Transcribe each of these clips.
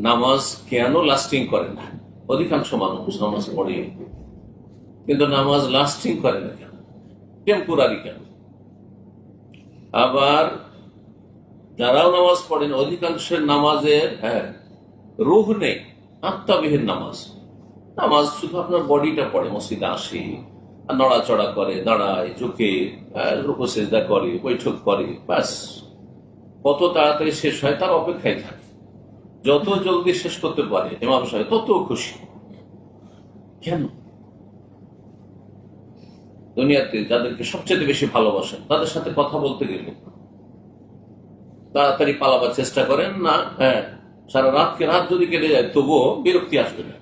নামাজ কেন লাস্টিং করে না? অধিকাংশ মানুষ নামাজ পড়ে। কিন্তু নামাজ লাস্টিং করে না কেন? টেম্পোরারি কেন? আবার যারাও নামাজ পড়েন, অধিকাংশের নামাজের হ্যাঁ রুহ নেই, আত্মাবিহীন নামাজ। নামাজ শুধু আপনার বডিটা পড়ে, মসজিদে আসে নড়াচড়া করে, দাঁড়ায়, ঝুঁকে রূপসেজদা করে, বৈঠক করে, ব্যাস। কত তাড়াতাড়ি শেষ হয়, তার অপেক্ষায় থাকে। যত জলদি শেষ করতে পারে, ইমাম সাহেব, তত খুশি। কেন? দুনিয়াতে যাদেরকে সবচেয়ে বেশি ভালোবাসেন, তাদের সাথে কথা বলতে গেলে তাড়াতাড়ি পালাবার চেষ্টা করেন, না হ্যাঁ সারা রাতকে রাত যদি কেটে যায়, তবুও বিরক্তি আসবে না।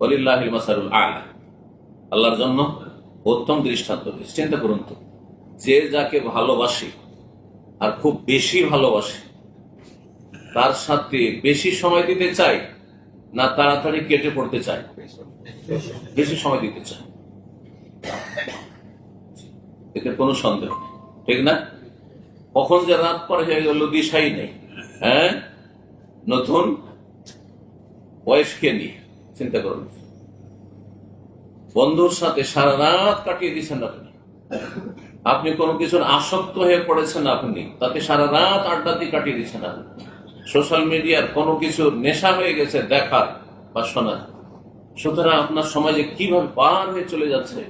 অলিল্লাহ মাসারুল আলা। আল্লাহর জন্য উত্তম দৃষ্টান্ত চিন্তা করুন তো, যে যাকে ভালোবাসে আর খুব বেশি ভালোবাসে তার সাথে বেশি সময় দিতে চাই না তাড়াতাড়ি কেটে পড়তে চাই বেশি সময় দিতে চাই এতে কোনো সন্দেহ নেই। ঠিক না? কখন যে রাত পরে হয়ে গেল দিশাই নেই। হ্যাঁ? নতুন ওয়াইফকে নিয়ে, চিন্তা করুন। বন্ধুর সাথে সারা রাত কাটিয়ে দিচ্ছেন আপনি। আপনি কোনো কিছুর আসক্ত হয়ে পড়েছেন আপনি। তাতে সারা রাত আড্ডা দিয়ে কাটিয়ে দিচ্ছেন আপনি। সোশ্যাল মিডিয়ার কোনো কিছুর নেশা হয়ে গেছে দেখার বা শোনার। সুতরাং আপনার সমাজে কীভাবে পার হয়ে চলে যাচ্ছে,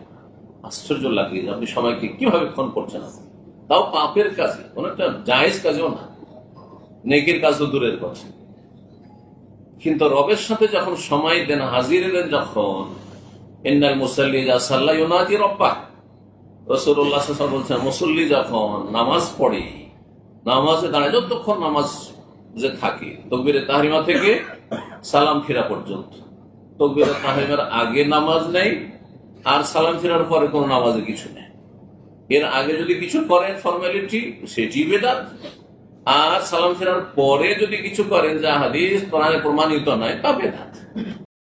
আশ্চর্য লাগে আপনি সবাইকে কীভাবে ফোন করছেন তাও পাপের কাজে কোন একটা জায়েজ কাজেও না। নেকির কাজ তো দূরের কথা। কিন্তু রবের সাথে যখন সময় দেন, হাজির এলেন যখন, ইন্নাল মুসাল্লি যা সাল্লাহ ইউনাদি রব্বা রসুল্লাহ বলছেন, মুসল্লি যখন নামাজ পড়ে, নামাজে দাঁড়ায়, যতক্ষণ নামাজ যে থাকে। তকবিরে তাহরিমা থেকে সালাম ফেরা পর্যন্ত। তকবিরে তাহরিমার আগে নামাজ নেই, আর সালাম ফেরার পরে কোনো নামাজে কিছু নেই। এর আগে যদি কিছু করেন ফর্মালিটি, সেটি বেদাত। আর সালাম ফেরার পরে যদি কিছু করেন যা হাদিস প্রমাণিত নয়, তা বেদাত।